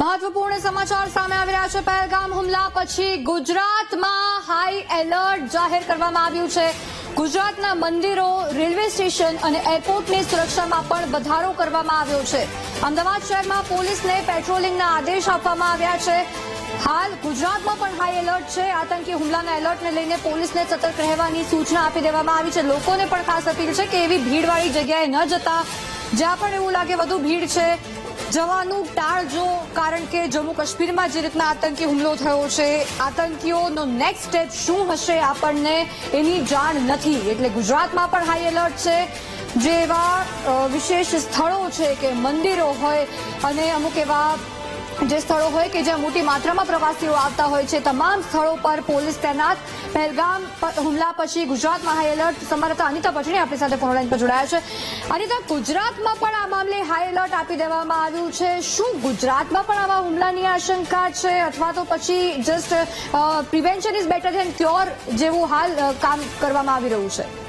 મહત્વપૂર્ણ સમાચાર સામે આવી રહ્યા છે. પહેલગામ હુમલા પછી ગુજરાતમાં હાઈ એલર્ટ જાહેર કરવામાં આવ્યું છે. ગુજરાતના મંદિરો રેલવે સ્ટેશન અને એરપોર્ટની સુરક્ષામાં પણ વધારો કરવામાં આવ્યો છે. અમદાવાદ શહેરમાં પોલીસને પેટ્રોલિંગના આદેશ આપવામાં આવ્યા છે. હાલ ગુજરાતમાં પણ હાઈ એલર્ટ છે. આતંકી હુમલાના એલર્ટને લઈને પોલીસને સતર્ક રહેવાની સૂચના આપી દેવામાં આવી છે. લોકોને પણ ખાસ અપીલ છે કે એવી ભીડવાળી જગ્યાએ ન જતા, જ્યાં પણ એવું લાગે વધુ ભીડ છે જવાનું ટાળજો કારણ કે જમ્મુ કાશ્મીરમાં જે રીતના આતંકી હુમલો થયો છે, આતંકીઓનો નેક્સ્ટ સ્ટેપ શું હશે આપણને એની જાણ નથી. એટલે ગુજરાતમાં પણ હાઈ એલર્ટ છે જે એવા વિશેષ સ્થળો છે કે મંદિરો હોય અને અમુક એવા જે સ્થળો હોય કે જ્યાં મોટી માત્રામાં પ્રવાસીઓ આવતા હોય છે, તમામ સ્થળો પર પોલીસ તૈનાત. પહેલગામ હુમલા પછી ગુજરાતમાં હાઈ એલર્ટ સંવાદદાતા અનિતા પટણી આપણી સાથે ફોન પર જોડાયા છે. અનિતા, ગુજરાતમાં પણ આ મામલે હાઈ એલર્ટ આપી દેવામાં આવ્યું છે. શું ગુજરાતમાં પણ આવા હુમલાની આશંકા છે? અથવા તો પછી just prevention is better than cure જેવું હાલ કામ કરવામાં આવી રહ્યું છે?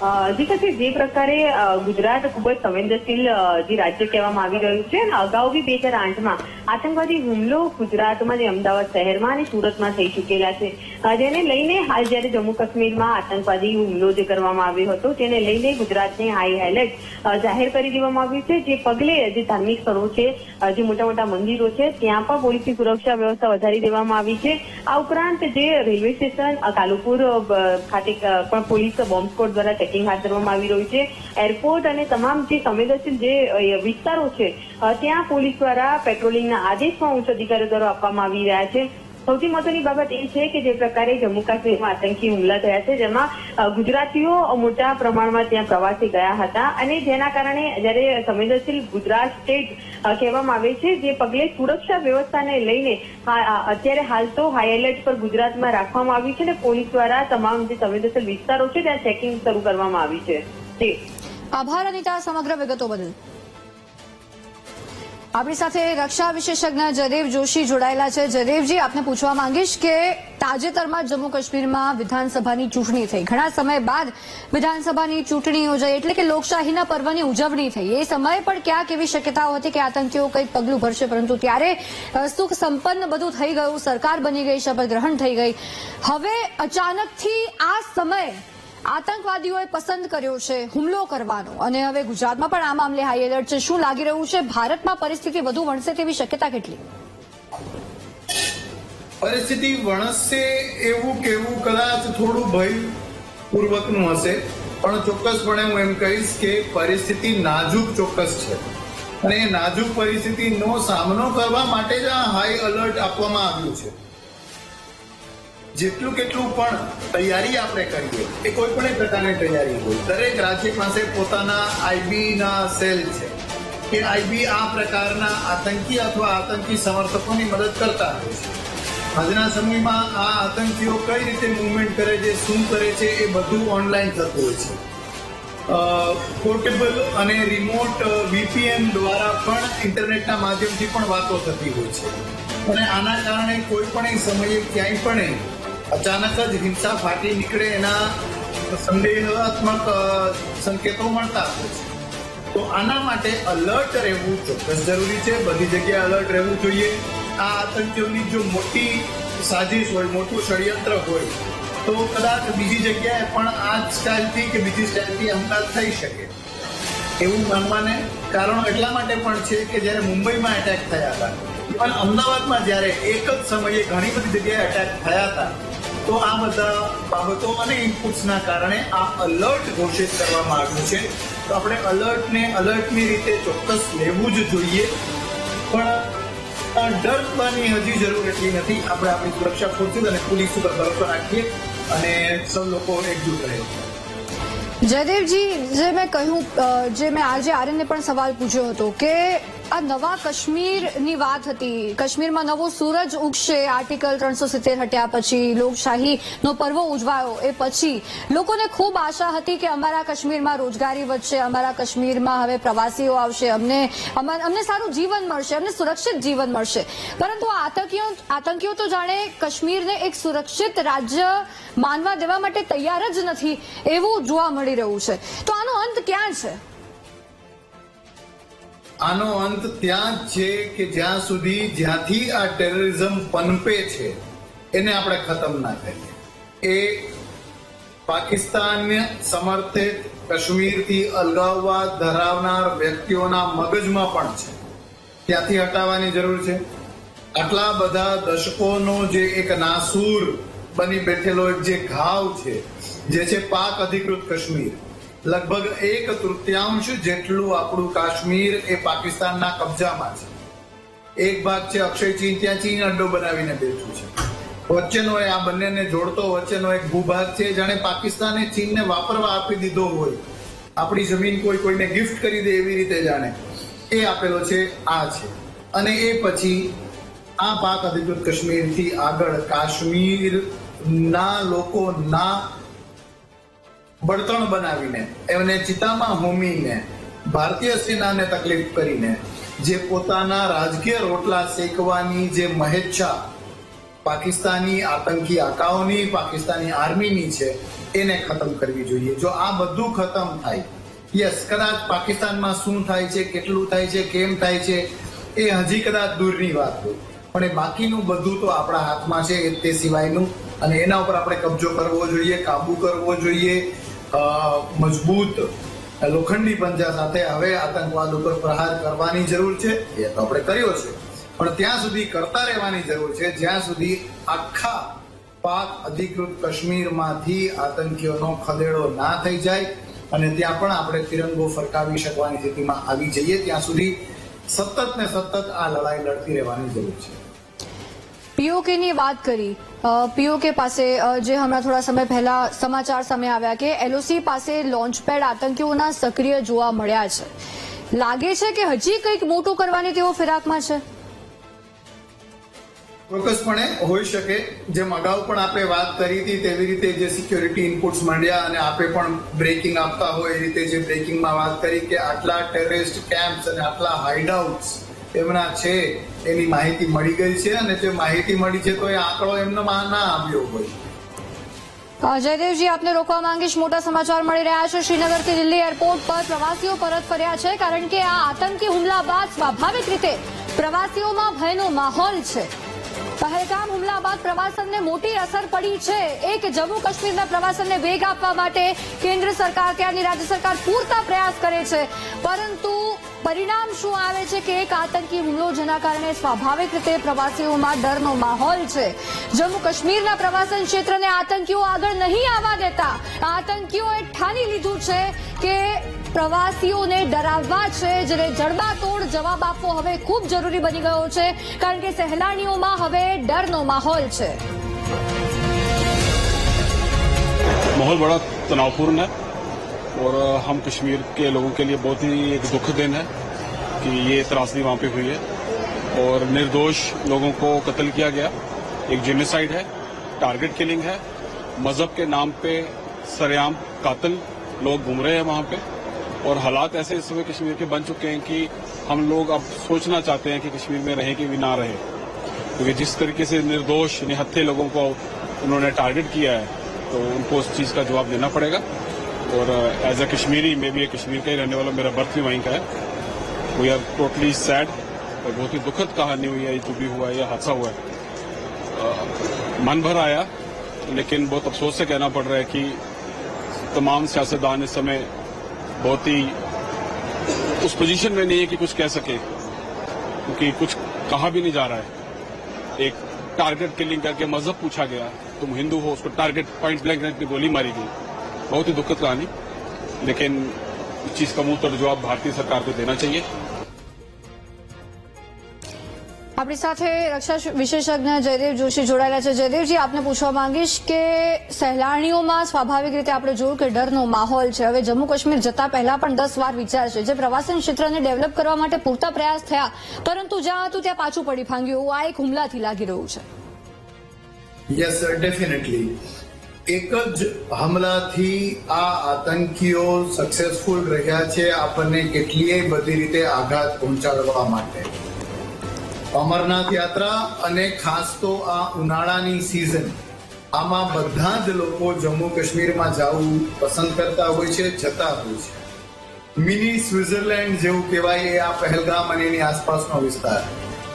જી જે પ્રકારે ગુજરાત ખૂબ જ સંવેદનશીલ જે રાજ્ય કહેવામાં આવી રહ્યું છે અને અગાઉ બી બે હજાર આઠમાં આતંકવાદી હુમલો ગુજરાતમાં જે અમદાવાદ શહેરમાં અને સુરતમાં થઈ ચૂકેલા છે. જેને લઈને હાલ જ્યારે જમ્મુ કાશ્મીરમાં આતંકવાદી હુમલો જે કરવામાં આવ્યો હતો, તેને લઈને ગુજરાતને હાઈ એલર્ટ જાહેર કરી દેવામાં આવ્યું છે. જે પગલે જે ધાર્મિક સ્થળો છે જે મોટા મોટા મંદિરો છે, ત્યાં પણ પોલીસની સુરક્ષા વ્યવસ્થા વધારી દેવામાં આવી છે. આ ઉપરાંત જે રેલવે સ્ટેશન કાલુપુર ખાતે પણ પોલીસ બોમ્બ સ્કોડ દ્વારા ચેકિંગ હાથ ધરવામાં આવી રહ્યું છે. એરપોર્ટ અને તમામ જે સંવેદનશીલ જે વિસ્તારો છે ત્યાં પોલીસ દ્વારા પેટ્રોલિંગના આદેશ પણ ઉચ્ચ અધિકારીઓ દ્વારા આપવામાં આવી રહ્યા છે. સૌથી મહત્વની બાબત એ છે કે જે પ્રકારે જમ્મુ કાશ્મીરમાં આતંકી હુમલા થયા છે, જેમાં ગુજરાતીઓ મોટા પ્રમાણમાં ત્યાં પ્રવાસી ગયા હતા અને જેના કારણે જ્યારે સંવેદનશીલ ગુજરાત સ્ટેટ કહેવામાં આવે છે, જે પગલે સુરક્ષા વ્યવસ્થાને લઈને અત્યારે હાલ તો હાઈ એલર્ટ પર ગુજરાતમાં રાખવામાં આવ્યું છે અને પોલીસ દ્વારા તમામ જે સંવેદનશીલ વિસ્તારો છે, ત્યાં ચેકિંગ શરૂ કરવામાં આવી છે. આભાર અનિતા, સમગ્ર વિગતો બદલ. આપણી સાથે રક્ષા વિશેષજ્ઞ જયદેવ જોશી જોડાયેલા છે. જયદેવજી આપને પૂછવા માંગીશ કે તાજેતરમાં જમ્મુ કાશ્મીરમાં વિધાનસભાની ચૂંટણી થઈ. ઘણા સમય બાદ વિધાનસભાની ચૂંટણી યોજાઈ એટલે કે લોકશાહીના પર્વની ઉજવણી થઈ. એ સમયે પણ ક્યાંક એવી શક્યતાઓ હતી કે આતંકીઓ કંઈક પગલું ભરશે, પરંતુ ત્યારે સુખ સંપન્ન બધું થઈ ગયું. સરકાર બની ગઈ, શપથ ગ્રહણ થઈ ગઈ. હવે અચાનકથી આ સમય આતંકવાદીઓએ પસંદ કર્યો છે હુમલો કરવાનો. અને હવે ગુજરાતમાં પણ આ મામલે હાઈ એલર્ટ છે. શું લાગી રહ્યું છે? ભારતમાં પરિસ્થિતિ વધુ વણસે તેવી શક્યતા કેટલી? પરિસ્થિતિ વણસશે એવું કેવું કદાચ થોડું ભય પૂર્વકનું હશે. પણ ચોક્કસપણે હું એમ કહીશ કે પરિસ્થિતિ નાજુક ચોક્કસ છે. અને નાજુક પરિસ્થિતિનો સામનો કરવા માટે જ આ હાઈ અલર્ટ આપવામાં આવ્યું છે. જેટલું કેટલું પણ તૈયારી આપણે કરીએ, એ કોઈ પણ પ્રકારની તૈયારી હોય. દરેક રાજ્ય પાસે પોતાના આઈબીના સેલ છે. કે આઈબી આ પ્રકારના આતંકી અથવા આતંકી સમર્થકોની મદદ કરતા હોય છે. આજના સમયમાં આ આતંકીઓ કઈ રીતે મુવમેન્ટ કરે છે, શું કરે છે, એ બધું ઓનલાઈન થતું હોય છે. પોર્ટેબલ અને રિમોટ વીપીએન દ્વારા પણ ઇન્ટરનેટના માધ્યમથી પણ વાતો થતી હોય છે. અને આના કારણે કોઈ પણ સમયે ક્યાંય પણ અચાનક જ હિંસા ફાટી નીકળે એના સંદેહાત્મક સંકેતો મળતા તો આના માટે અલર્ટ રહેવું ચોક્કસ જરૂરી છે. બધી જગ્યાએ અલર્ટ રહેવું જોઈએ. આ આતંકીઓની જો મોટી સાજિશ હોય, મોટું ષડયંત્ર હોય, તો કદાચ બીજી જગ્યાએ પણ આ સ્ટાઇલથી કે બીજી સ્ટાઇલથી અમદાવાદ થઈ શકે. એવું માનવાને કારણ એટલા માટે પણ છે કે જ્યારે મુંબઈમાં એટેક થયા હતા, પણ અમદાવાદમાં જ્યારે એક જ સમયે ઘણી બધી જગ્યાએ એટેક થયા હતા તો આ બધા બાબતો અને ઇનપુટ્સના કારણે આ અલર્ટ ઘોષિત કરવામાં આવ્યું છે. તો આપણે અલર્ટને અલર્ટની રીતે ચોક્કસ લેવું જ જોઈએ. પણ ડરવાની હજી જરૂર એટલી નથી. આપણે આપણી સુરક્ષા પૂરતી અને પોલીસ ઉપર ભરોસો રાખીએ અને સૌ લોકો એકજૂટ રહે. જયદેવજી, જે મેં કહ્યું જે મેં આજે આર્યનને પણ સવાલ પૂછ્યો હતો કે આ નવા કાશ્મીરની વાત હતી. કાશ્મીરમાં નવો સૂરજ ઉગશે. આર્ટિકલ ત્રણસો સિત્તેર હટ્યા પછી લોકશાહીનો પર્વ ઉજવાયો. એ પછી લોકોને ખૂબ આશા હતી કે અમારા કાશ્મીરમાં રોજગારી વધશે. અમારા કાશ્મીરમાં હવે પ્રવાસીઓ આવશે. અમને અમા- અમને સારું જીવન મળશે. અમને સુરક્ષિત જીવન મળશે. પરંતુ આતંકીઓ આતંકીઓ તો જાણે કાશ્મીરને એક સુરક્ષિત રાજ્ય માનવા દેવા માટે તૈયાર જ નથી. એવું જોવા મળી રહ્યું છે. તો આનો અંત ક્યાં છે? આનો અંત ત્યાં જ છે કે જ્યાં સુધી જ્યાંથી આ ટેરરિઝમ પનપે છે, એને આપણે ખતમ ના કરીએ. એ પાકિસ્તાન સમર્થિત કશ્મીરથી અલગાવવા ધરાવનાર વ્યક્તિઓના મગજમાં પણ છે. ત્યાંથી હટાવવાની જરૂર છે. આટલા બધા દશકોનો જે એક નાસૂર બની બેઠેલો જે ઘાવ છે, જે છે પાક અધિકૃત કાશ્મીર લગભગ એક તૃતીયાંશ જેટલું આપણું કાશ્મીર એ પાકિસ્તાનના કબજામાં છે. એક ભાગ છે અક્ષય ચીન ત્યાં ચીન અડ્ડો બનાવીને બેઠું છે. વચ્ચેનો આ બંનેને જોડતો વચ્ચેનો એક ભૂભાગ છે, જાણે પાકિસ્તાને ચીનને વાપરવા આપી દીધો હોય. આપણી જમીન કોઈ કોઈને ગિફ્ટ કરી દે એવી રીતે જાણે. એ આપેલો છે, આ છે. અને એ પછી આ પાક અધિકૃત કાશ્મીરથી આગળ કાશ્મીરના લોકોના બળતણ બનાવીને, એમને ચિતામાં હોમીને, ભારતીય સેનાને તકલીફ કરીને, જે પોતાના રાજકીય રોટલા શેકવાની જે મહેચ્છા પાકિસ્તાની આતંકી આકાઓની, પાકિસ્તાની આર્મીની છે, એને ખતમ કરવી જોઈએ. જો આ બધું ખતમ થાય, યસ, કદાચ પાકિસ્તાનમાં શું થાય છે, કેટલું થાય છે, કેમ થાય છે, એ હજી કદાચ દૂરની વાત હોય. પણ એ બાકીનું બધું તો આપણા હાથમાં છે તે સિવાયનું અને એના ઉપર આપણે કબજો કરવો જોઈએ, કાબુ કરવો જોઈએ. મજબૂત લોખંડી પંજા સાથે હવે આતંકવાદ ઉપર પ્રહાર કરવાની જરૂર છે. એ તો આપણે કર્યો છે. પણ ત્યાં સુધી કરતા રહેવાની જરૂર છે. જ્યાં સુધી આખા પાક અધિકૃત કાશ્મીરમાંથી આતંકીઓનો ખદેડો ના થઈ જાય અને ત્યાં પણ આપણે તિરંગો ફરકાવી શકવાની સ્થિતિમાં આવી જઈએ, ત્યાં સુધી સતત ને સતત આ લડાઈ લડતી રહેવાની જરૂર છે. પીઓકે ની વાત કરી પીઓકે પાસે જે હમણાં થોડા સમય પહેલા સમાચાર સામે આવ્યા કે એલઓસી પાસે લોન્ચપેડ આતંકીઓના સક્રિય જોવા મળ્યા છે. લાગે છે કે હજી કંઈક મોટું કરવાની તેઓ ફિરાકમાં છે? ચોક્કસપણે હોઈ શકે. જેમ અગાઉ પણ આપણે વાત કરી હતી તેવી રીતે જે સિક્યોરિટી ઇનપુટ્સ મળ્યા અને આપણે પણ બ્રેકિંગ આપતા હોય એ રીતે જે બ્રેકિંગમાં વાત કરી કે આટલા ટેરરિસ્ટ કેમ્પ્સ અને આટલા હાઇડઆઉટ્સ એમના છે, એની માહિતી મળી ગઈ છે અને જે માહિતી મળી છે તો એ આંકડો એમનો ના આવ્યો હોય. જયદેવજી, આપને રોકવા માંગીશ મોટા સમાચાર મળી રહ્યા છે. શ્રીનગરથી દિલ્હી એરપોર્ટ પર પ્રવાસીઓ પરત ફર્યા છે, કારણ કે આ આતંકી હુમલા બાદ સ્વાભાવિક રીતે પ્રવાસીઓમાં ભયનો માહોલ છે. પહેલગામ હુમલા બાદ પ્રવાસનને મોટી અસર પડી છે. એક જમ્મુ કાશ્મીરના પ્રવાસનને વેગ આપવા માટે કેન્દ્ર સરકાર ત્યાંની રાજ્ય સરકાર પૂરતા પ્રયાસ કરે છે. પરંતુ પરિણામ શું આવે છે કે એક આતંકી હુમલો જેના કારણે સ્વાભાવિક રીતે પ્રવાસીઓમાં ડરનો માહોલ છે. જમ્મુ કાશ્મીરના પ્રવાસન ક્ષેત્રને આતંકીઓ આગળ નહીં આવવા દેતા. આતંકીઓએ ઠાની લીધું છે કે પ્રવાસીઓને ડરાવવા છે જેને જડબાતોડ જવાબ આપવો હવે ખૂબ જરૂરી બની ગયો છે, કારણ કે સહેલાણીઓમાં હવે ડરનો માહોલ છે. માહોલ બડા તનાવપૂર્ણ और हम कश्मीर के लोगों के लिए बहुत ही एक दुख दिन है कि ये त्रासदी वहाँ पे हुई है। और निर्दोष लोगों को कत्ल किया गया। एक जेनोसाइड है टारगेट किलिंग है। मज़हब के नाम पे सरेआम कातल लोग घूम रहे हैं वहाँ पे। और हालात ऐसे इस समय कश्मीर के बन चुके हैं कि हम लोग अब सोचना चाहते हैं कि कश्मीर में रहें कि भी ना रहे। क्योंकि जिस तरीके से निर्दोष निहत्थे लोगों को उन्होंने टारगेट किया है तो उनको उस चीज़ का जवाब देना पड़ेगा। और एज अ कश्मीरी मैं भी कश्मीर का ही रहने वाला मेरा बर्थ भी वहीं का है। वी आर टोटली सैड और बहुत ही दुखद कहानी हुई है जो भी हुआ है ये हादसा हुआ है। अ, मन भर आया लेकिन बहुत अफसोस से कहना पड़ रहा है कि तमाम सियासतदान इस समय बहुत ही उस पोजीशन में नहीं है कि कुछ कह सके क्योंकि कुछ कहा भी नहीं जा रहा है। एक टारगेट किलिंग करके मज़हब पूछा गया तुम हिंदू हो उसको टारगेट पॉइंट ब्लैंक रेंज पे गोली मारी गई। बहुत ही दुखद कहानी लेकिन इस चीज का मुंह तोड़ जवाब भारतीय सरकार को देना चाहिए આપણી સાથે રક્ષા વિશેષજ્ઞ જયદેવ જોશી જોડાયેલા છે જયદેવજી આપને પૂછવા માંગીશ કે સહેલાણીઓમાં સ્વાભાવિક રીતે આપણે જોયું કે ડરનો માહોલ છે હવે જમ્મુ કાશ્મીર જતા પહેલા પણ દસ વાર વિચારશે જે પ્રવાસન ક્ષેત્રને ડેવલપ કરવા માટે પૂરતા પ્રયાસ થયા પરંતુ જ્યાં હતું ત્યાં પાછું પડી ભાંગ્યું એવું આ એક હુમલાથી લાગી રહ્યું છે યસ ડેફિનેટલી એક જ હમલાથી આ આતંકીઓ સક્સેસફુલ રહ્યા છે, આપણને કેટલીય બધી રીતે આઘાત પહોંચાડવા માટે. અમરનાથ યાત્રા અને ખાસ તો આ ઉનાળાની સિઝન આમાં બધા જ લોકો જમ્મુ કાશ્મીરમાં જવું પસંદ કરતા હોય છે, જતા હોય છે. મિની સ્વિટ્ઝરલેન્ડ જેવું કહેવાય એ આ પહેલગામ અને એની આસપાસનો વિસ્તાર.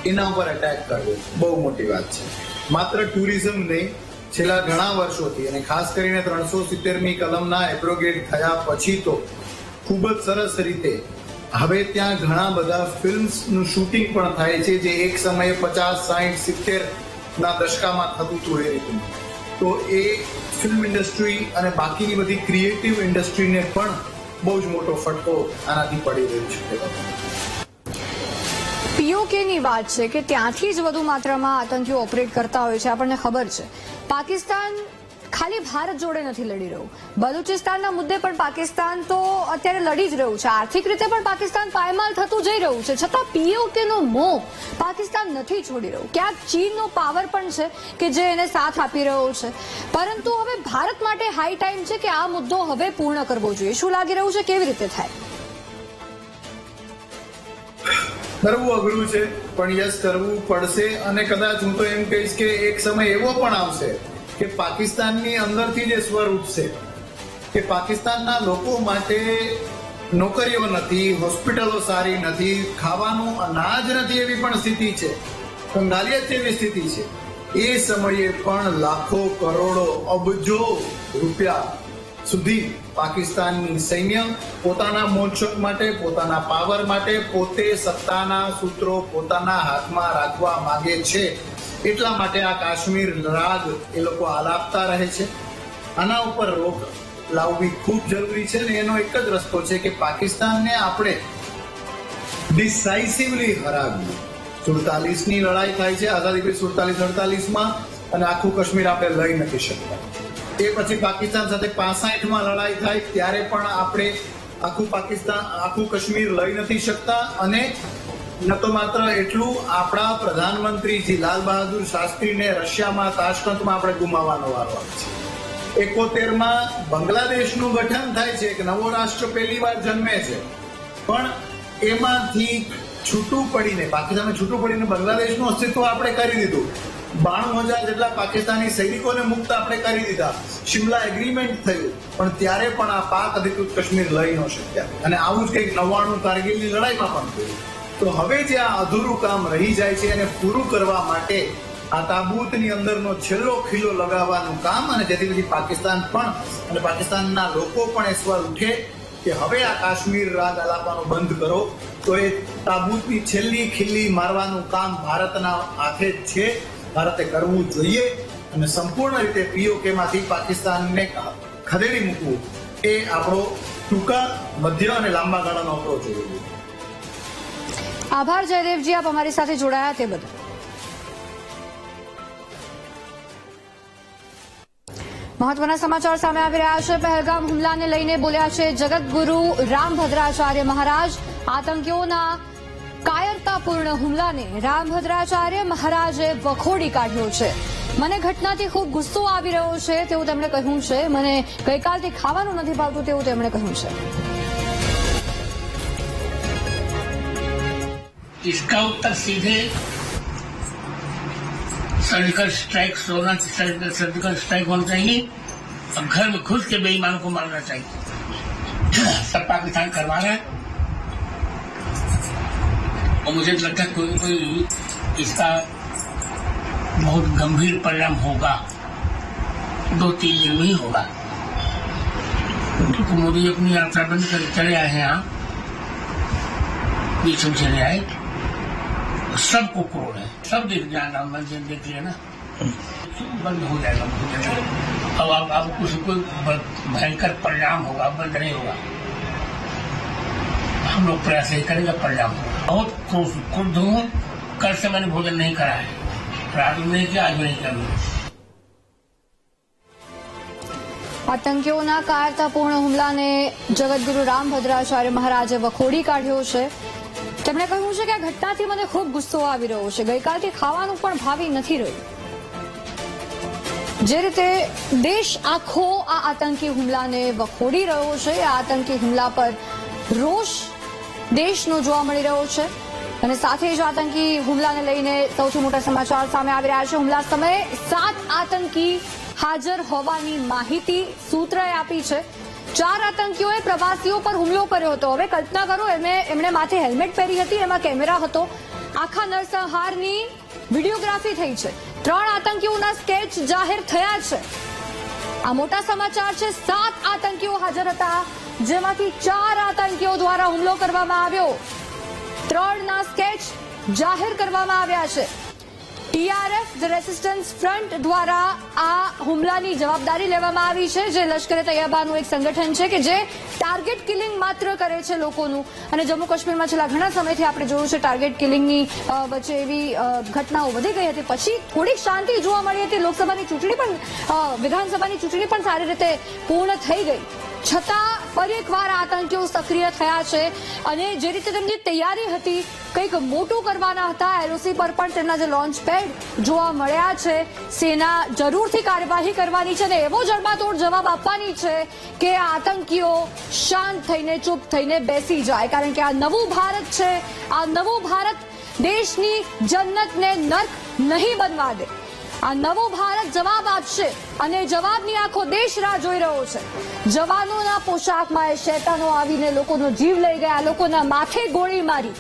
એના ઉપર એટેક કરવો, બહુ મોટી વાત છે. માત્ર ટુરિઝમ નહીં છેલ્લા ઘણા વર્ષોથી અને ખાસ કરીને ત્રણસો સિત્તેરમી કલમના એપ્રોગેટ થયા પછી તો ખૂબ જ સરસ રીતે હવે ત્યાં ઘણા બધા ફિલ્મ્સનું શૂટિંગ પણ થાય છે જે એક સમયે પચાસ સિત્તેર ના દશકામાં થતું હતું એ રીતનું તો એ ફિલ્મ ઇન્ડસ્ટ્રી અને બાકીની બધી ક્રિએટિવ ઇન્ડસ્ટ્રીને પણ બહુ જ મોટો ફટકો આનાથી પડી રહ્યો છે. પીઓકેની વાત છે કે ત્યાંથી જ વધુ માત્રામાં આતંકીઓ ઓપરેટ કરતા હોય છે, આપણને ખબર છે પાકિસ્તાન ખાલી ભારત જોડે નથી લડી રહ્યું. બલુચિસ્તાનના મુદ્દે પણ પાકિસ્તાન તો અત્યારે લડી જ રહ્યું છે. આર્થિક રીતે પણ પાકિસ્તાન પાયમાલ થતું જઈ રહ્યું છે. છતાં પીઓકેનો મોહ પાકિસ્તાન નથી છોડી રહ્યું. ક્યાંક ચીનનો પાવર પણ છે કે જે એને સાથ આપી રહ્યો છે. પરંતુ હવે ભારત માટે હાઈ ટાઈમ છે કે આ મુદ્દો હવે પૂર્ણ કરવો જોઈએ. શું લાગી રહ્યું છે? કેવી રીતે થાય? કરવું અઘરું છે, પણ યસ કરવું પડશે અને કદાચ હું તો એમ કહીશ કે એક સમય એવો પણ આવશે કે પાકિસ્તાનની અંદરથી જે સ્વર ઉઠશે, કે પાકિસ્તાનના લોકો માટે નોકરીઓ નથી, હોસ્પિટલો સારી નથી, ખાવાનું અનાજ નથી એવી પણ સ્થિતિ છે કંગાલિયત જેવી સ્થિતિ છે? એ સમયે પણ લાખો કરોડો અબજો રૂપિયા સુધી પાકિસ્તાનની સૈન્ય પોતાના મોક્ષક માટે, પોતાના પાવર માટે, પોતે સત્તાના સૂત્રો પોતાના હાથમાં રાખવા માંગે છે. એટલા માટે આ કાશ્મીર રાગ એ લોકો આલાપતા રહે છે. આના ઉપર રોક લાવવી ખૂબ જરૂરી છે ને એનો એક જ રસ્તો છે કે પાકિસ્તાનને આપણે ડિસાઇસિવલી હરાવ્યું સુડતાલીસની લડાઈ થાય છે, આઝાદી પછી સુડતાલીસ અડતાલીસમાં અને આખું કાશ્મીર આપણે લઈ નથી શકતા. એ પછી પાકિસ્તાન સાથે પાસઠમાં લડાઈ થાય ત્યારે પણ આપણે આખું પાકિસ્તાન, આખું કાશ્મીર લઈ નથી શકતા અને ન તો માત્ર એટલું, આપણા પ્રધાનમંત્રી જી લાલ બહાદુર શાસ્ત્રીને રશિયામાં તાશ્કંતમાં આપણે ગુમાવવાનો વારો છે. એકોતેરમાં બાંગ્લાદેશનું ગઠન થાય છે, એક નવો રાષ્ટ્ર પહેલી વાર જન્મે છે. પણ એમાંથી છૂટું પડીને પાકિસ્તાને છૂટું પડીને બાંગ્લાદેશનું અસ્તિત્વ આપણે કરી દીધું. બાણું હજાર જેટલા પાકિસ્તાની સૈનિકોને મુક્ત આપણે કરી દીધા. શિમલા એગ્રીમેન્ટ થયું. પણ ત્યારે પણ આ પાક અધિકૃત કાશ્મીર લઈ ન શક્યા. અને આવું જ કંઈક નવ્વાણું કારગિલની લડાઈમાં પણ થયું. તો હવે જે આ અધૂરું કામ રહી જાય છે એને પૂરું કરવા માટે આ તાબૂતની અંદરનો છેલ્લો ખીલો લગાવવાનું કામ અને જેથી પછી પાકિસ્તાન પણ અને પાકિસ્તાનના લોકો પણ એ સવાલ ઉઠે કે હવે આ કાશ્મીર રાગ આલાપવાનું બંધ કરો. તો એ તાબૂતની છેલ્લી ખીલ્લી મારવાનું કામ ભારતના હાથે જ છે. ભારતે કરવું જોઈએ અને સંપૂર્ણ રીતે પીઓકે માંથી પાકિસ્તાનને ખદેડી મૂકવું એ આપણો ટૂંકા મધ્ય અને લાંબા ગાળાનો અપ્રોચ હોવો જોઈએ આભાર, જયદેવજી. આપ અમારી સાથે જોડાયા તે બદલ. મહત્વના સમાચાર સામે આવી રહ્યા છે. પહેલગામ હુમલાને લઈને બોલ્યા છે જગતગુરુ રામભદ્રાચાર્ય મહારાજ. આતંકીઓના કાયરતાપૂર્ણ હુમલાને રામભદ્રાચાર્ય મહારાજે વખોડી કાઢ્યો છે મને ઘટનાથી ખૂબ ગુસ્સો આવી રહ્યો છે તેવું તેમણે કહ્યું છે મને ગઈકાલથી ખાવાનું નથી ભાવતું તેવું તેમણે કહ્યું છે इसका उत्तर सीधे सर्जिकल स्ट्राइक होना सर्जिकल स्ट्राइक होना चाहिए और घर में घुस के बेईमानों को मारना चाहिए सब पाकिस्तान करवा रहा है और मुझे लगता है कोई कोई इसका बहुत गंभीर परिणाम होगा। दो, तीन दिन में ही होगा। तो मोदी अपनी यात्रा बंद कर, चले आए हैं यहाँ। बीच में चले आए। सबको क्रोध है। सब देख जाना मंदिर देख लिया ना। बंद हो जाएगा, बहुत अब आप अब कुछ, कोई भयंकर परिणाम होगा, बंद नहीं होगा। हम लोग प्रयास यही करेंगे परिणाम होगा बहुत क्रोध क्रुद्ध हूँ कल से मैंने भोजन नहीं करा है रात में नहीं किया आज भी नहीं किया આતંકીઓના કાયરતાપૂર્ણ હુમલાને જગતગુરુ રામભદ્રાચાર્ય મહારાજે વખોડી કાઢ્યો છે તેમણે કહ્યું છે કે આ ઘટનાથી મને ખૂબ ગુસ્સો આવી રહ્યો છે ગઈકાલથી ખાવાનું પણ ભાવી નથી રહ્યું જે રીતે દેશ આખો આ આતંકી હુમલાને વખોડી રહ્યો છે આ આતંકી હુમલા પર રોષ દેશનો જોવા મળી રહ્યો છે. અને સાથે જ આતંકી હુમલાને લઈને સૌથી મોટા સમાચાર સામે આવી રહ્યા છે. હુમલા સમયે સાત આતંકી હાજર હોવાની માહિતી સૂત્રએ આપી છે. ચાર આતંકીઓએ પ્રવાસીઓ પર હુમલો કર્યો હતો. હવે કલ્પના કરો, એમને એમણે માથે હેલ્મેટ પહેરી હતી, એમાં કેમેરા હતો. આખા નરસંહારની વિડીયોગ્રાફી થઈ છે. ત્રણ આતંકીઓના સ્કેચ જાહેર થયા છે. આ મોટા સમાચાર છે. સાત આતંકીઓ હાજર હતા. જેમાંથી ચાર આતંકીઓ દ્વારા હુમલો કરવામાં આવ્યો. ત્રણના સ્કેચ જાહેર કરવામાં આવ્યા છે. ટીઆરએફ ધ રેસિસ્ટન્સ ફ્રન્ટ દ્વારા આ હુમલાની જવાબદારી લેવામાં આવી છે, જે લશ્કરે તૈયબાનું એક સંગઠન છે કે જે ટાર્ગેટ કિલિંગ માત્ર કરે છે લોકોનું. અને જમ્મુ કાશ્મીરમાં છેલ્લા ઘણા સમયથી આપણે જોયું છે ટાર્ગેટ કિલિંગની વચ્ચે એવી ઘટનાઓ વધી ગઈ હતી. પછી થોડીક શાંતિ જોવા મળી હતી. લોકસભાની ચૂંટણી પણ વિધાનસભાની ચૂંટણી પણ સારી રીતે પૂર્ણ થઈ ગઈ. છતાં ફરી એકવાર આતંકીઓ સક્રિય થયા છે અને જે રીતે તેમની તૈયારી હતી, કંઈક મોટું કરવાના હતા, એલઓસી પર પણ તેમના જે લોન્ચ પેડ જોવા મળ્યા છે, સેના જરૂરથી કાર્યવાહી કરવાની છે અને એવો જડબાતોડ જવાબ આપવાની છે કે આતંકીઓ શાંત થઈને, ચૂપ થઈને બેસી જાય. કારણ કે આ નવું ભારત છે, આ નવું ભારત દેશની જન્નતને નર્ક નહીં બનવા દે. આ નવો ભારત જવાબ આપશે અને જવાબની આખો દેશ રાહ જોઈ રહ્યો છે. જવાનોના પોશાકમાં એ શેતાનો આવીને લોકોનો જીવ લઈ ગયા, લોકોના માથે ગોળી મારી.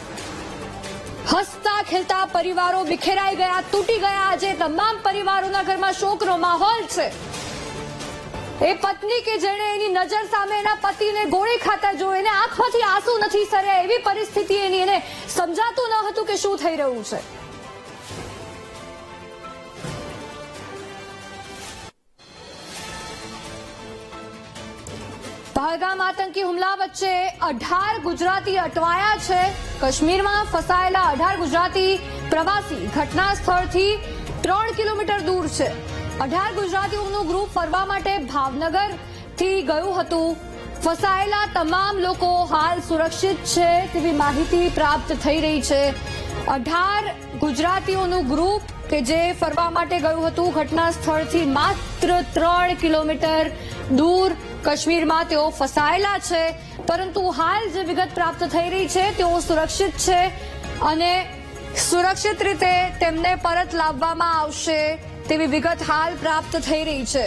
હસતા ખેલતા પરિવારો બિખેરાઈ ગયા, તૂટી ગયા આજે તમામ પરિવારોના ઘરમાં શોકનો માહોલ છે. એ પત્ની કે જેણે એની નજર સામે એના પતિને ગોળી ખાતા જોઈ એને આંખમાંથી આંસુ નથી સરે, એવી પરિસ્થિતિ એની એને સમજાતું ન હતું કે શું થઈ રહ્યું છે. પહલગામ આતંકી હુમલા વચ્ચે અઢાર ગુજરાતી અટવાયા છે. કાશ્મીરમાં ફસાયેલા અઢાર ગુજરાતી પ્રવાસી ઘટના સ્થળથી ત્રણ કિલોમીટર દૂર છે. અઢાર ગુજરાતીઓનું ગ્રુપ ફરવા માટે ભાવનગરથી ગયું હતું. ફસાયેલા તમામ લોકો હાલ સુરક્ષિત છે તેવી માહિતી પ્રાપ્ત થઈ રહી છે. અઢાર ગુજરાતીઓનું ગ્રુપ કે જે ફરવા માટે ગયું હતું ઘટના સ્થળથી માત્ર ત્રણ કિલોમીટર દૂર કાશ્મીરમાં તેઓ ફસાયેલા છે, પરંતુ હાલ જે વિગત પ્રાપ્ત થઈ રહી છે, તેઓ સુરક્ષિત છે અને સુરક્ષિત રીતે તેમને પરત લાવવામાં આવશે તેવી વિગત હાલ પ્રાપ્ત થઈ રહી છે.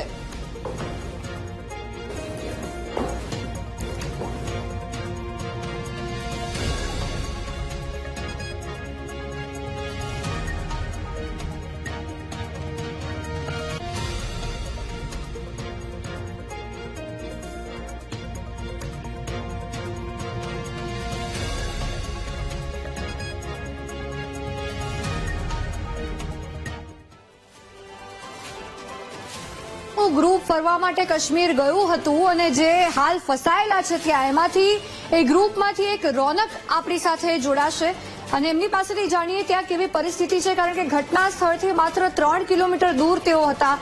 ગ્રુપ ફરવા માટે કાશ્મીર ગયું હતું અને જે હાલ ફસાયેલા છે ત્યાં એમાંથી એ ગ્રુપમાંથી એક રોનક આપણી સાથે જોડાશે. અને એમની પાસેથી જાણીએ ત્યાં કેવી પરિસ્થિતિ છે, કારણ કે ઘટના સ્થળથી માત્ર ત્રણ કિલોમીટર દૂર તેઓ હતા.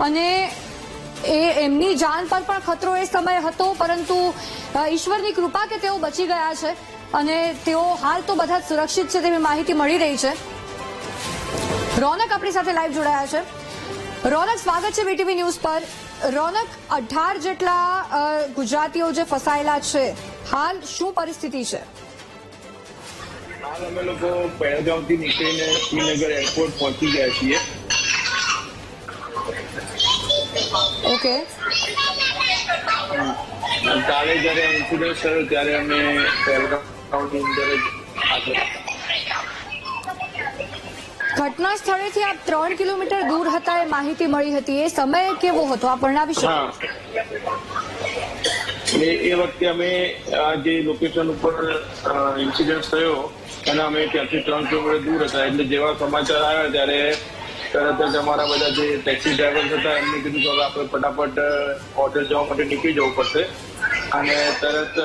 અને એ એમની જાન પર પણ ખતરો એ સમય હતો, પરંતુ ઈશ્વરની કૃપા કે તેઓ બચી ગયા છે. અને તેઓ હાલ તો બધા સુરક્ષિત છે તેવી માહિતી મળી રહી છે. રોનક આપણી સાથે લાઈવ જોડાયા છે. રોનક સ્વાગત છે બીટીવી ન્યૂઝ પર. રોનક અઢાર જેટલા ગુજરાતીઓ જે ફસાયેલા છે હાલ શું પરિસ્થિતિ છે? હાલ અમે લોકો પહેલગામથી નીકળીને શ્રીનગર એરપોર્ટ પહોંચી ગયા છીએ. ઓકે. કાલે જ્યારે ઇન્સિડન્ટ થયો ત્યારે અમે પહેલગામની અંદર. ઘટના સ્થળેથી આપ ત્રણ કિલોમીટર દૂર હતા એ માહિતી મળી હતી. એ સમય કેવો હતો? આપ વર્ણવી એ એ વખતે અમે જે લોકેશન ઉપર ઇન્સિડન્ટ થયો અને અમે ત્યાંથી ત્રણ કિલોમીટર દૂર હતા. એટલે જેવા સમાચાર આવ્યા ત્યારે તરત જ અમારા બધા જે ટેક્સી ડ્રાઈવર્સ હતા, એમને કીધું કે આપણે ફટાફટ હોટેલ જવા માટે નીકળી જવું પડશે. અને તરત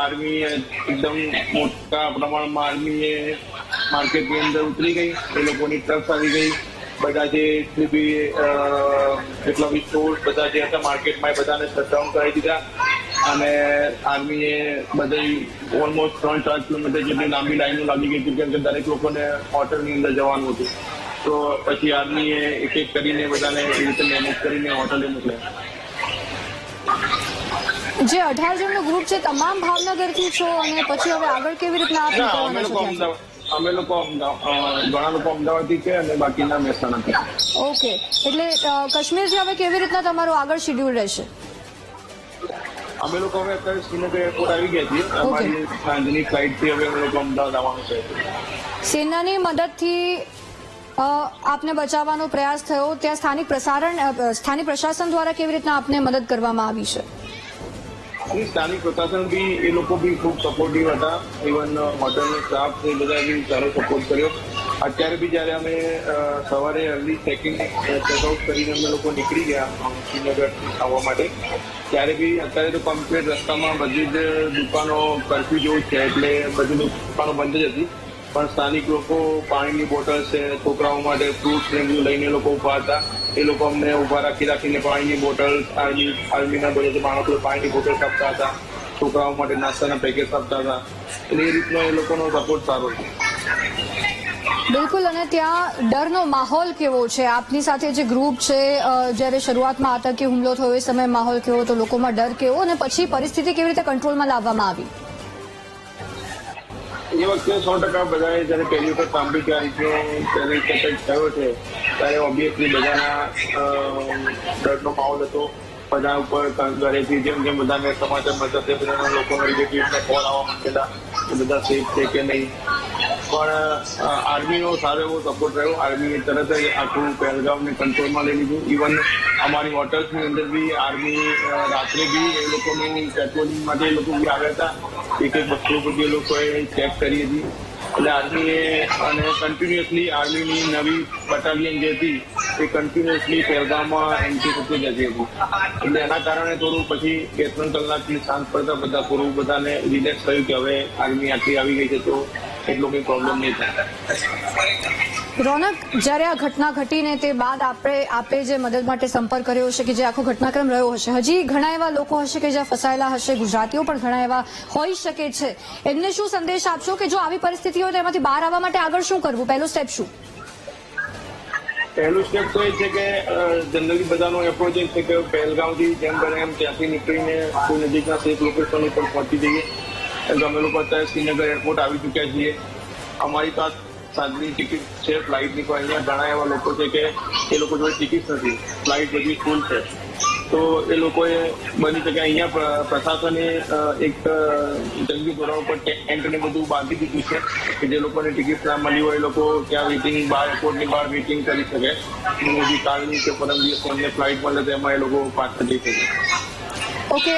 આર્મી એકદમ મોટા પ્રમાણમાં આર્મીએ માર્કેટની અંદર ઉતરી ગઈ એ લોકોની ટ્રક્સ આવી ગઈ. બધા જે બી જેટલા બી સ્ટોર બધા જે હતા માર્કેટમાં એ બધાને શટડાઉન કરાવી દીધા. અને આર્મીએ બધી ઓલમોસ્ટ ત્રણ ચાર કિલોમીટર જેટલી લાંબી લાઈનો લાગી ગઈ હતી કેમ કે દરેક લોકોને હોટલની અંદર જવાનું હતું. તો પછી આર્મીએ એક એક કરીને બધાને એ રીતે મેનેજ કરીને હોટલે મોકલ્યા. જે અઢાર જણનું ગ્રુપ છે તમામ ભાવનગરથી છો અને પછી હવે આગળ કેવી રીતના આપ ના અમે લોકો ઘણા લોકો અમદાવાદથી છે અને બાકીના મહેસાણાથી ઓકે. એટલે કાશ્મીરથી હવે કેવી રીતના તમારું આગળ શેડ્યુલ રહેશે? અમે લોકો હવે અત્યારે શ્રીનગર એરપોર્ટ આવી ગયા છીએ. અમારી સાંજની ફ્લાઇટથી હવે અમે લોકો અમદાવાદ આવવાનું છે. સેનાની મદદથી આપને બચાવવાનો પ્રયાસ થયો. ત્યાં સ્થાનિક પ્રસારણ સ્થાનિક પ્રશાસન દ્વારા કેવી રીતના આપને મદદ કરવામાં આવી છે? સ્થાનિક પ્રશાસન બી એ લોકો બી ખૂબ સપોર્ટિવ હતા. ઇવન હોટલનો સ્ટાફ એ બધા બી સારો સપોર્ટ કર્યો. અત્યારે બી જ્યારે અમે સવારે અર્લી ચેકિંગ ચેકઆઉટ કરીને અમે લોકો નીકળી ગયા શ્રીનગર આવવા માટે, ત્યારે બી અત્યારે તો કમ્પ્લીટ રસ્તામાં બધી જ દુકાનો કરફ્યુ જેવું છે, એટલે બધી દુકાનો બંધ જ હતી. પણ સ્થાનિક લોકો પાણીની બોટલ છે, છોકરાઓ માટે ફ્રૂટ્સ ને બધું લઈને લોકો ઊભા હતા. એ લોકો અમને ઊભા રાખી રાખીને પાણીની બોટલ, આર્મી, આર્મીના બધા માણસો પાણીની બોટલ કાપતા હતા. છોકરાઓ માટે નાસ્તાના પેકેટ આપતા હતા. એટલે એ રીતનો એ લોકોનો સપોર્ટ સારો છે. બિલકુલ, અને ત્યાં ડરનો માહોલ કેવો છે? આપની સાથે જે ગ્રુપ છે જ્યારે શરૂઆતમાં આતંકી હુમલો થયો એ સમયે માહોલ કેવો? હતો લોકોમાં ડર કેવો? અને પછી પરિસ્થિતિ કેવી રીતે કંટ્રોલમાં લાવવામાં આવી? એ વખતે સો ટકા બધાએ જયારે પહેલી વખત સાંભળ્યું કે આ ટેરરિસ્ટ એટેક થયો છે, ત્યારે ઓબ્વિયસલી બધાના ડરનો માહોલ હતો. બધા ઉપર ઘરેથી જેમ જેમ બધાને સમાચાર મળતા તે બધાના લોકોના રિલેટિવને કોલ આવવા માંગેલા બધા સેફ છે કે નહીં. પણ આર્મીનો સારો એવો સપોર્ટ રહ્યો. આર્મીએ તરત જ આખું પહેલગામને કંટ્રોલમાં લઈ લીધું. ઇવન અમારી હોટલ્સની અંદર બી આર્મી રાત્રે બી એ લોકોનું પેટ્રોલિંગ માટે એ લોકો બી આવ્યા હતા. એક એક વસ્તુ બધી એ લોકોએ ચેક કરી હતી. એટલે આર્મીએ અને કન્ટિન્યુઅસલી આર્મીની નવી બટાલિયન જે હતી, એ કન્ટિન્યુઅસલી પહેલગામમાં એન્ટ્રી થતી જતી હતી. એટલે એના કારણે થોડું પછી બે ત્રણ કલાકની શાંત પડતા બધા થોડું બધાને રિલેક્સ થયું કે હવે આર્મી આટલી આવી ગઈ છે તો એટલો કંઈ પ્રોબ્લેમ નહીં થાય રોનક જ્યારે આ ઘટના ઘટીને તે બાદ આપણે આપે જે મદદ માટે સંપર્ક કર્યો હશે કે જે આખો ઘટનાક્રમ રહ્યો હશે હજી ઘણા એવા લોકો હશે કે જ્યાં ફસાયેલા હશે ગુજરાતીઓ પણ ઘણા એવા હોઈ શકે છે. એમને શું સંદેશ આપશો કે જો આવી પરિસ્થિતિ હોય તો એમાંથી બહાર આવવા માટે આગળ શું કરવું? પહેલું સ્ટેપ શું? પહેલું સ્ટેપ તો એ છે કે જનરલી બધાનો એપ્રોચ એ છે કે પહેલગામથી જેમ બને એમ ત્યાંથી નીકળીને કોઈ નજીકના સેફ લોકેશન ઉપર પહોંચી જઈએ. કે અમે લોકો અત્યારે શ્રીનગર એરપોર્ટ આવી ચૂક્યા છીએ. અમારી પાસે સાંજની ટિકિટ છે, ફ્લાઇટની. પણ અહીંયા ઘણા એવા લોકો છે કે એ લોકો જોડે ટિકિટ નથી. ફ્લાઇટ બધી ફૂલ છે. તો એ લોકોએ બની શકે અહીંયા પ્રશાસને એક જંગી ધોરણ ઉપર ટેન્ટ ને બધું બાંધી દીધું છે કે જે લોકોને ટિકિટ ના મળી હોય એ લોકો ત્યાં વેઇટિંગ બહાર એરપોર્ટની બહાર વેઇટિંગ કરી શકે. હજી કાલની કે પરમ દિવસ ફ્લાઇટ મળે તો એમાં એ લોકો પાછળ જઈ શકે. ઓકે